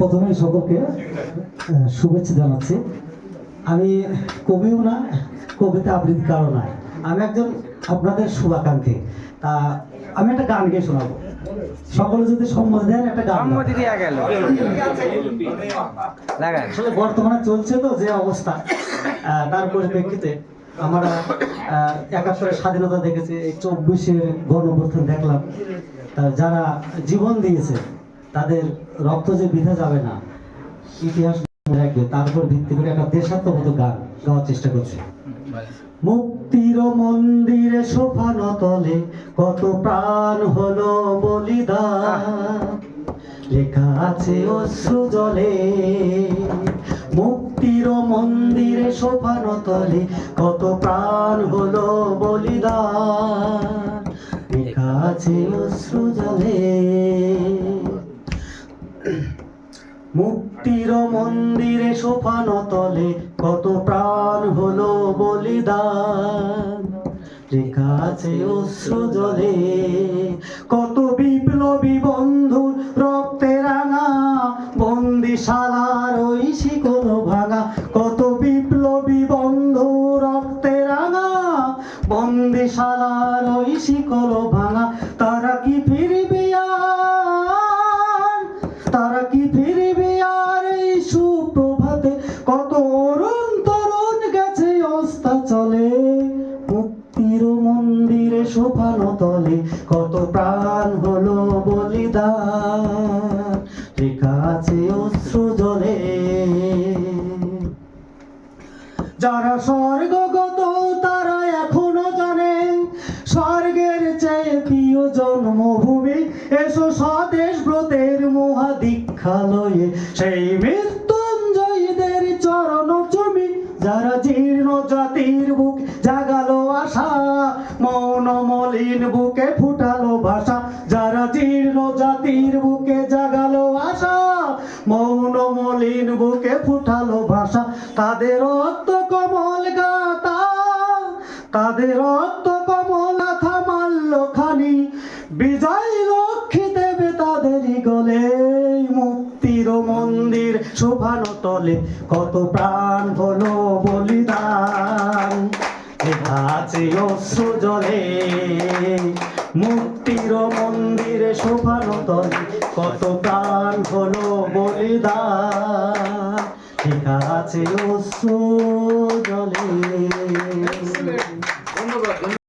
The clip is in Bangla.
প্রথমেই সকলকে শুভেচ্ছা জানাচ্ছি। আমি কবিও না কবিতা আবৃত্তিকারও না। আমি একজন আপনাদের শুভাকাঙ্ক্ষী। তা আমি একটা গান গিয়ে শোনাবো। সকলে যদি সম্মতি দেন একটা গান সম্মতি দেওয়া গেল। আসলে বর্তমানে চলছে তো যে অবস্থা তার পরিপ্রেক্ষিতে আমরা একাত্তরের স্বাধীনতা দেখেছি এই চব্বিশের গণঅভ্যুত্থান দেখলাম। তা যারা জীবন দিয়েছে তাদের রক্ত যে বৃথা যাবে না, ইতিহাস রাখবে তার উপর ভিত্তি করে একটা দেশাত্মবোধ গান গাওয়ার চেষ্টা করছি। মুক্তির মন্দিরে সোফানো তলে কত প্রাণ হলো বলিদান। লেখা আছে অশ্রু জলে, মুক্তির মন্দিরে সোফানো তলে কত প্রাণ হলো বলিদান। লেখা আছে অশ্রু জলে মুক্তির মন্দিরে সোফানো তলে কত প্রাণ হলো বলিদান। লেখা আছে অশ্রু জলে কত বিপ্লবী বন্ধুর রক্তে রাঙা, বন্দিশালার ওই শিকল ভাঙা, কত বিপ্লবী বন্ধু রক্তে রাঙা, বন্দিশালার ওই শিকল ভাঙা, তারা কি মন্দিরে তলে কত প্রাণ হলো বলিদান। লেখা অশ্রু জলে। যারা স্বর্গগত তারা এখনও জানে, স্বর্গের চেয়ে প্রিয় জন্মভূমি। এসো স্বদেশ ব্রতের মহা দীক্ষালয়ে সেই চুমি যারা জীর্ণ জাতির বুক জাগালো আশা, মৌন মলিন বুকে ফুটালো ভাষা। যারা জীর্ণ জাতির বুকে জাগালো আশা, মৌন মলিন বুকে ফুটালো ভাষা। তাদের রক্ত কমল গাতা তাদের রক্ত শোভানো তলে কত প্রাণ হলো বলিদান। আছে অশ্রু জলে, মুক্তির মন্দিরে শোভানো তলে কত প্রাণ হলো বলিদান। লেখা আছে অশ্রু জলে।